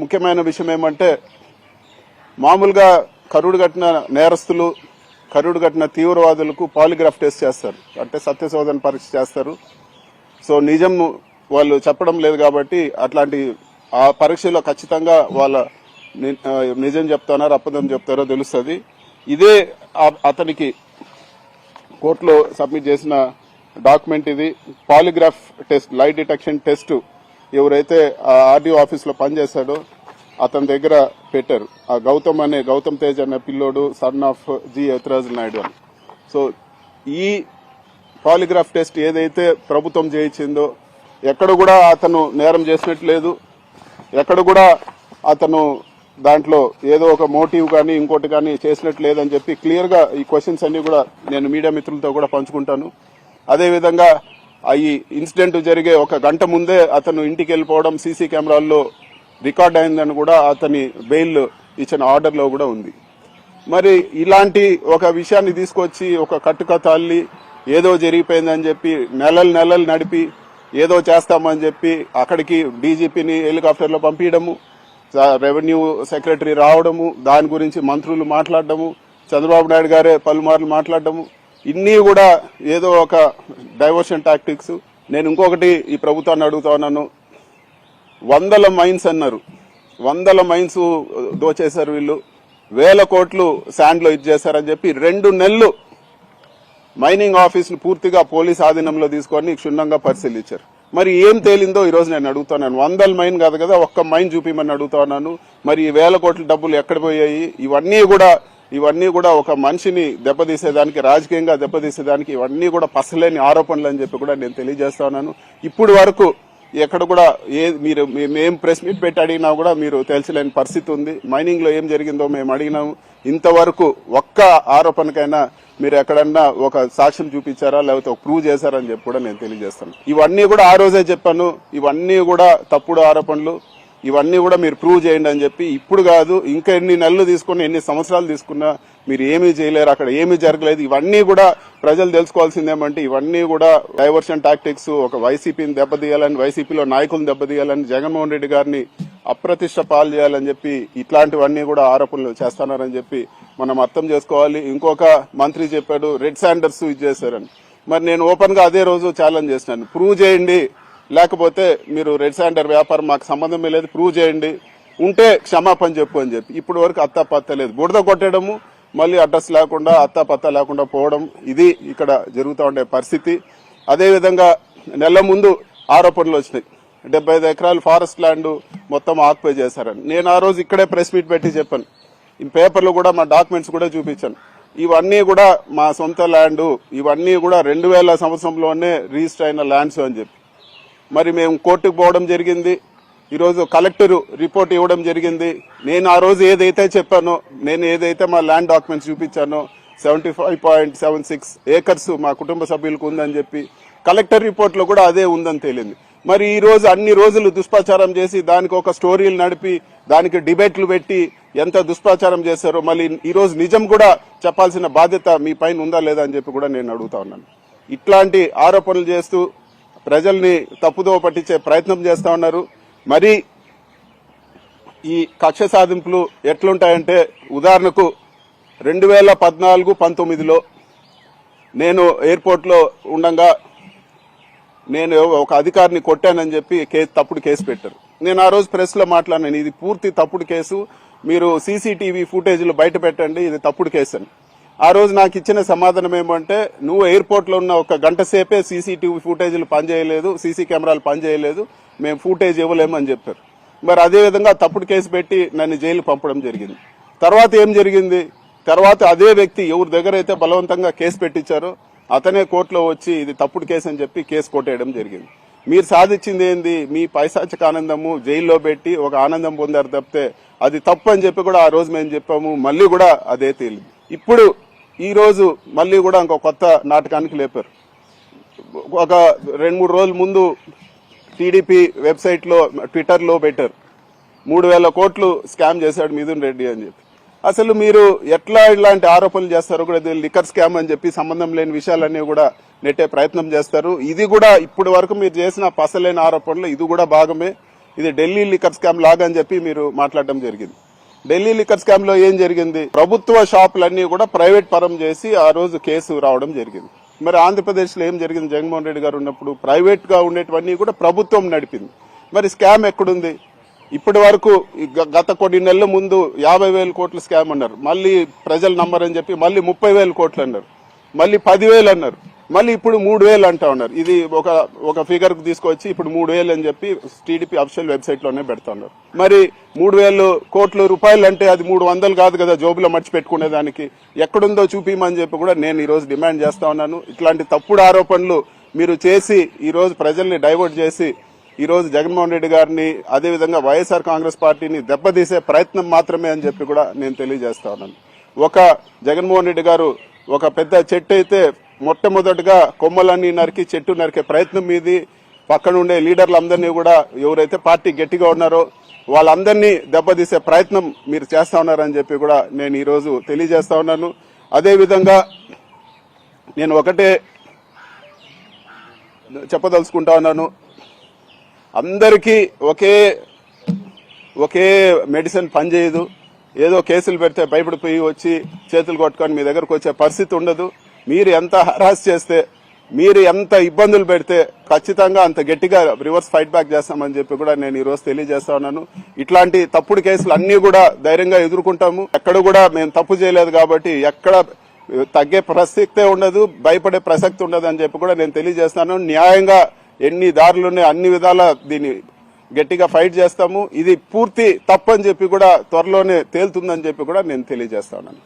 ముఖ్యమైన విషయం ఏమంటే మామూలుగా కరుడు కట్టిన నేరస్తులు కరుడు కట్టిన తీవ్రవాదులకు పాలిగ్రాఫ్ టెస్ట్ చేస్తారు. అంటే సత్యశోధన పరీక్ష చేస్తారు. సో నిజం వాళ్ళు చెప్పడం లేదు కాబట్టి అట్లాంటి ఆ పరీక్షలో ఖచ్చితంగా వాళ్ళ నిజం చెప్తున్నారో అబద్ధం చెప్తారో తెలుస్తుంది. ఇదే అతనికి కోర్టులో సబ్మిట్ చేసిన డాక్యుమెంట్ ఇది. Polygraph test lie detection test ఎవరైతే ఆర్డీఓ ఆఫీస్లో పనిచేశాడో అతని దగ్గర పెట్టారు. ఆ గౌతమ్ అనే గౌతమ్ తేజ్ అనే పిల్లోడు son of G Yathiraju Naidu అని. సో ఈ పాలిగ్రాఫ్ టెస్ట్ ఏదైతే ప్రభుత్వం చేయించిందో ఎక్కడ కూడా అతను నేరం చేసినట్టు లేదు. ఎక్కడ కూడా అతను దాంట్లో ఏదో ఒక మోటివ్ కానీ ఇంకోటి కానీ చేసినట్టు లేదని చెప్పి క్లియర్గా ఈ క్వశ్చన్స్ అన్ని కూడా నేను మీడియా మిత్రులతో కూడా పంచుకుంటాను. అదేవిధంగా ఈ ఇన్సిడెంట్ జరిగే ఒక గంట ముందే అతను ఇంటికి వెళ్ళిపోవడం సీసీ కెమెరాల్లో రికార్డ్ అయిందని కూడా అతని బెయిల్ ఇచ్చిన ఆర్డర్లో కూడా ఉంది. మరి ఇలాంటి ఒక విషయాన్ని తీసుకొచ్చి ఒక కట్టుకథ అల్లి ఏదో జరిగిపోయిందని చెప్పి నెలలు నెలలు నడిపి ఏదో చేస్తామని చెప్పి అక్కడికి డీజీపీని హెలికాప్టర్లో పంపించడము రెవెన్యూ సెక్రటరీ రావడము దాని గురించి మంత్రులు మాట్లాడడము చంద్రబాబు నాయుడు గారే పలుమార్లు మాట్లాడడము ఇన్ని కూడా ఏదో ఒక డైవర్షన్ టాక్టిక్స్ నేను ఇంకొకటి ఈ ప్రభుత్వాన్ని అడుగుతా ఉన్నాను. వందల మైన్స్ అన్నారు. వందల మైన్స్ దోచేశారు వీళ్ళు. వేల కోట్లు శాండ్లో ఇచ్చేశారని చెప్పి రెండు నెలలు మైనింగ్ ఆఫీసులు పూర్తిగా పోలీస్ ఆధీనంలో తీసుకొని క్షుణ్ణంగా పరిశీలించారు. మరి ఏం తేలిందో ఈరోజు నేను అడుగుతున్నాను వందల మైన్ కాదు కదా ఒక్క మైన్ చూపిమని అడుగుతా ఉన్నాను. మరి ఈ వేల కోట్ల డబ్బులు ఎక్కడ పోయాయి? ఇవన్నీ కూడా ఇవన్నీ కూడా ఒక మనిషిని దెబ్బతీసేదానికి రాజకీయంగా దెబ్బతీసేదానికి ఇవన్నీ కూడా పసలేని ఆరోపణలు అని చెప్పి కూడా నేను తెలియజేస్తా ఉన్నాను. ఇప్పుడు వరకు ఎక్కడ కూడా ఏ మీరు మేము ప్రెస్ మీట్ పెట్టి అడిగినా కూడా మీరు తెలిసలేని పరిస్థితి ఉంది. మైనింగ్లో ఏం జరిగిందో మేము అడిగినాము. ఇంతవరకు ఒక్క ఆరోపణకైనా మీరు ఎక్కడన్నా ఒక సాక్ష్యం చూపించారా లేకపోతే ఒక ప్రూవ్ అని చెప్పి కూడా నేను తెలియజేస్తాను. ఇవన్నీ కూడా ఆ రోజే చెప్పాను. ఇవన్నీ కూడా తప్పుడు ఆరోపణలు. ఇవన్నీ కూడా మీరు ప్రూవ్ చేయండి అని చెప్పి ఇప్పుడు కాదు ఇంకా ఎన్ని నెలలు తీసుకున్నా ఎన్ని సంవత్సరాలు తీసుకున్నా మీరు ఏమీ చేయలేరు. అక్కడ ఏమీ జరగలేదు. ఇవన్నీ కూడా ప్రజలు తెలుసుకోవాల్సిందేమంటే ఇవన్నీ కూడా డైవర్షన్ టాక్టిక్స్ ఒక వైసీపీని దెబ్బతీయాలని వైసీపీలో నాయకులను దెబ్బతీయాలని జగన్మోహన్ రెడ్డి గారిని అప్రతిష్ట పాలు చేయాలని చెప్పి ఇట్లాంటివన్నీ కూడా ఆరోపణలు చేస్తున్నారని చెప్పి మనం అర్థం చేసుకోవాలి. ఇంకొక మంత్రి చెప్పాడు రెడ్ శాండర్స్ ఇది చేశారని. మరి నేను ఓపెన్గా అదే రోజు ఛాలెంజ్ చేసినాను. ప్రూవ్ చేయండి. లేకపోతే మీరు రెడ్ శాండర్ వ్యాపారం మాకు సంబంధమే లేదు ప్రూవ్ చేయండి. ఉంటే క్షమాపణ చెప్పు అని చెప్పి. ఇప్పటి వరకు అత్తా పత్త లేదు. బుడద కొట్టడము మళ్ళీ అడ్రస్ లేకుండా అత్తా పత్తా లేకుండా పోవడం ఇది ఇక్కడ జరుగుతూ ఉండే పరిస్థితి. అదేవిధంగా నెల ముందు ఆరోపణలు వచ్చినాయి. డెబ్బై ఐదు ఎకరాలు ఫారెస్ట్ ల్యాండ్ మొత్తం ఆక్పై చేశారని. నేను ఆ రోజు ఇక్కడే ప్రెస్ మీట్ పెట్టి చెప్పాను. ఈ పేపర్లో కూడా మా డాక్యుమెంట్స్ కూడా చూపించాను. ఇవన్నీ కూడా మా సొంత ల్యాండ్ ఇవన్నీ కూడా రెండు వేల సంవత్సరంలోనే రిజిస్టర్ అయిన ల్యాండ్స్ అని చెప్పి. మరి మేము కోర్టుకు పోవడం జరిగింది. ఈరోజు కలెక్టరు రిపోర్ట్ ఇవ్వడం జరిగింది. నేను ఆ రోజు ఏదైతే చెప్పానో నేను ఏదైతే మా land documents చూపించానో seventy five point seven six acres మా కుటుంబ సభ్యులకు ఉందని చెప్పి కలెక్టర్ రిపోర్ట్లో కూడా అదే ఉందని తేలింది. మరి ఈ రోజు అన్ని రోజులు దుష్ప్రచారం చేసి దానికి ఒక స్టోరీలు నడిపి దానికి డిబేట్లు పెట్టి ఎంత దుష్ప్రచారం చేశారో మళ్ళీ ఈరోజు నిజం కూడా చెప్పాల్సిన బాధ్యత మీ పైన ఉందా లేదా అని చెప్పి కూడా నేను అడుగుతా ఉన్నాను. ఇట్లాంటి ఆరోపణలు చేస్తూ ప్రజల్ని తప్పుదో పట్టించే ప్రయత్నం చేస్తా ఉన్నారు. మరి ఈ కక్ష సాధింపులు ఎట్లుంటాయంటే ఉదాహరణకు రెండు వేల పద్నాలుగు పంతొమ్మిదిలో నేను ఎయిర్పోర్ట్లో ఉండగా నేను ఒక అధికారిని కొట్టానని చెప్పి కేసు తప్పుడు కేసు పెట్టారు. నేను ఆ రోజు ప్రెస్లో మాట్లాడినాను ఇది పూర్తి తప్పుడు కేసు మీరు సీసీటీవీ ఫుటేజ్లు బయట పెట్టండి ఇది తప్పుడు కేసు అని. ఆ రోజు నాకు ఇచ్చిన సమాధానం ఏమంటే నువ్వు ఎయిర్పోర్ట్లో ఉన్న ఒక గంట సేపే సీసీటీవీ ఫుటేజీలు పనిచేయలేదు సీసీ కెమెరాలు పనిచేయలేదు మేము ఫుటేజ్ ఇవ్వలేమని చెప్పారు. మరి అదే విధంగా తప్పుడు కేసు పెట్టి నన్ను జైలు పంపడం జరిగింది. తర్వాత ఏం జరిగింది? తర్వాత అదే వ్యక్తి ఎవరి దగ్గర అయితే బలవంతంగా కేసు పెట్టించారో అతనే కోర్టులో వచ్చి ఇది తప్పుడు కేసు అని చెప్పి కేసు కొట్టేయడం జరిగింది. మీరు సాధించింది ఏంది? మీ పైశాచిక ఆనందము జైల్లో పెట్టి ఒక ఆనందం పొందారు తప్పితే అది తప్పు అని చెప్పి కూడా ఆ రోజు మేము చెప్పాము. మళ్ళీ కూడా అదే తేలింది. ఇప్పుడు ఈరోజు మళ్ళీ కూడా ఇంకో కొత్త నాటకానికి లేపారు. ఒక రెండు మూడు రోజుల ముందు టీడీపీ వెబ్సైట్లో ట్విట్టర్లో పెట్టారు. మూడు వేల కోట్లు స్కామ్ చేశాడు మిథున్ రెడ్డి అని చెప్పి. అసలు మీరు ఎట్లా ఇలాంటి ఆరోపణలు చేస్తారో కూడా ఇది లిక్కర్ స్కామ్ అని చెప్పి సంబంధం లేని విషయాలన్నీ కూడా నెట్టే ప్రయత్నం చేస్తారు. ఇది కూడా ఇప్పటి వరకు మీరు చేసిన పసలేని ఆరోపణలు ఇది కూడా భాగమే. ఇది ఢిల్లీ లిక్కర్ స్కామ్ లాగా అని చెప్పి మీరు మాట్లాడడం జరిగింది. ఢిల్లీ లిక్కర్ స్కామ్లో ఏం జరిగింది? ప్రభుత్వ షాపులన్నీ కూడా ప్రైవేట్ పరం చేసి ఆ రోజు కేసు రావడం జరిగింది. మరి ఆంధ్రప్రదేశ్లో ఏం జరిగింది? జగన్మోహన్ రెడ్డి గారు ఉన్నప్పుడు ప్రైవేట్గా ఉండేటివన్నీ కూడా ప్రభుత్వం నడిపింది. మరి స్కామ్ ఎక్కడుంది? ఇప్పటి వరకు గత కొన్ని నెలల ముందు యాభై వేల కోట్ల స్కామ్ అన్నారు. మళ్ళీ ప్రజలు నమ్మరని చెప్పి మళ్ళీ ముప్పై వేల కోట్లు అన్నారు. మళ్ళీ పదివేలు అన్నారు. మళ్ళీ ఇప్పుడు మూడు వేలు అంటా ఉన్నారు. ఇది ఒక ఒక ఫిగర్ తీసుకొచ్చి ఇప్పుడు మూడు వేలు అని చెప్పి టీడీపీ అఫిషియల్ వెబ్సైట్లోనే పెడతా ఉన్నారు. మరి మూడు వేలు కోట్ల రూపాయలు అంటే అది మూడు వందలు కాదు కదా జోబులో మర్చి పెట్టుకునే దానికి ఎక్కడుందో చూపిమని చెప్పి కూడా నేను ఈ రోజు డిమాండ్ చేస్తా ఉన్నాను. ఇట్లాంటి తప్పుడు ఆరోపణలు మీరు చేసి ఈ రోజు ప్రజల్ని డైవర్ట్ చేసి ఈ రోజు జగన్మోహన్ రెడ్డి గారిని అదేవిధంగా వైఎస్ఆర్ కాంగ్రెస్ పార్టీని దెబ్బతీసే ప్రయత్నం మాత్రమే అని చెప్పి కూడా నేను తెలియజేస్తా ఉన్నాను. ఒక జగన్మోహన్ రెడ్డి గారు ఒక పెద్ద చెట్టు అయితే మొట్టమొదటిగా కొమ్మలన్నీ నరికి చెట్టు నరికే ప్రయత్నం మీది. పక్కన ఉండే లీడర్లందరినీ కూడా ఎవరైతే పార్టీ గట్టిగా ఉన్నారో వాళ్ళందరినీ దెబ్బతీసే ప్రయత్నం మీరు చేస్తా ఉన్నారని చెప్పి కూడా నేను ఈరోజు తెలియజేస్తా ఉన్నాను. అదేవిధంగా నేను ఒకటే చెప్పదలుచుకుంటా ఉన్నాను. అందరికీ ఒకే ఒకే మెడిసిన్ పనిచేయదు. ఏదో కేసులు పెడితే భయపడిపోయి వచ్చి చేతులు కొట్టుకొని మీ దగ్గరకు వచ్చే పరిస్థితి ఉండదు. మీరు ఎంత హరాస్ చేస్తే మీరు ఎంత ఇబ్బందులు పెడితే ఖచ్చితంగా అంత గట్టిగా రివర్స్ ఫైట్ బ్యాక్ చేస్తామని చెప్పి కూడా నేను ఈరోజు తెలియజేస్తా ఉన్నాను. ఇట్లాంటి తప్పుడు కేసులు అన్ని కూడా ధైర్యంగా ఎదుర్కొంటాము. ఎక్కడ కూడా మేము తప్పు చేయలేదు కాబట్టి ఎక్కడ తగ్గే ప్రసక్తే ఉండదు భయపడే ప్రసక్తి ఉండదు అని చెప్పి కూడా నేను తెలియజేస్తాను. న్యాయంగా ఎన్ని దారులు ఉన్నాయి అన్ని విధాల దీన్ని గట్టిగా ఫైట్ చేస్తాము. ఇది పూర్తి తప్పని చెప్పి కూడా త్వరలోనే తేలుతుందని చెప్పి కూడా నేను తెలియజేస్తా ఉన్నాను.